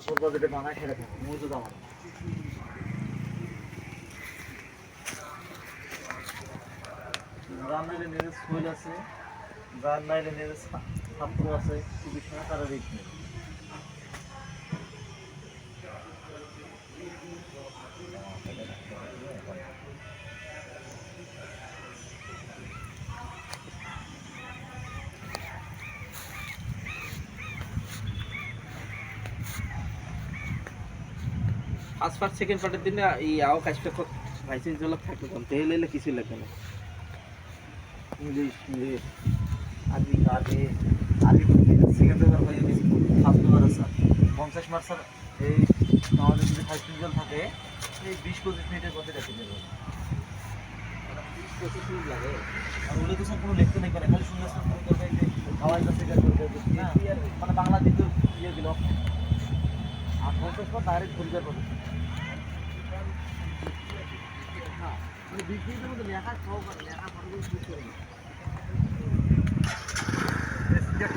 তারপর বাজেটে বানায় থাকে, মজুদ আমার। যার নাইলে নিজের স্কুল আছে যার নাইলে নিজের ছাত্র আছে তারা রিক ফার্স্ট পার্ট সেকেন্ড পার্টের দিনে এই আও কাজটা ভাইসেন জলক থাকবে কোন তেল এলে কিছু লাগবে না। ইংলিশ ইংলিশ আদি আদি আদি সেকেন্ড পেপার হয়ে গেছে ফার্স্ট পেপার আছে। পঞ্চাশ মার্ক স্যার এই আমাদের যদি ফাইভ রেজাল্ট থাকে এই বিশ পঁচিশ মিনিটের মধ্যে রেখে দেবে মিনিট লাগে। আর ওগুলো তো স্যার কোনো লিখতে নেই পারে খালি সুন্দর করে করবে হাওয়াই কাছে করবে মানে বাংলা দ্বিতীয় ইয়ে দিল আর পঞ্চাশ ডাইরেক্ট পরিবার পাবে মানে বিশ মিনিটের মধ্যে লেখা সহ লেখা ফটোগুলো শুরু করে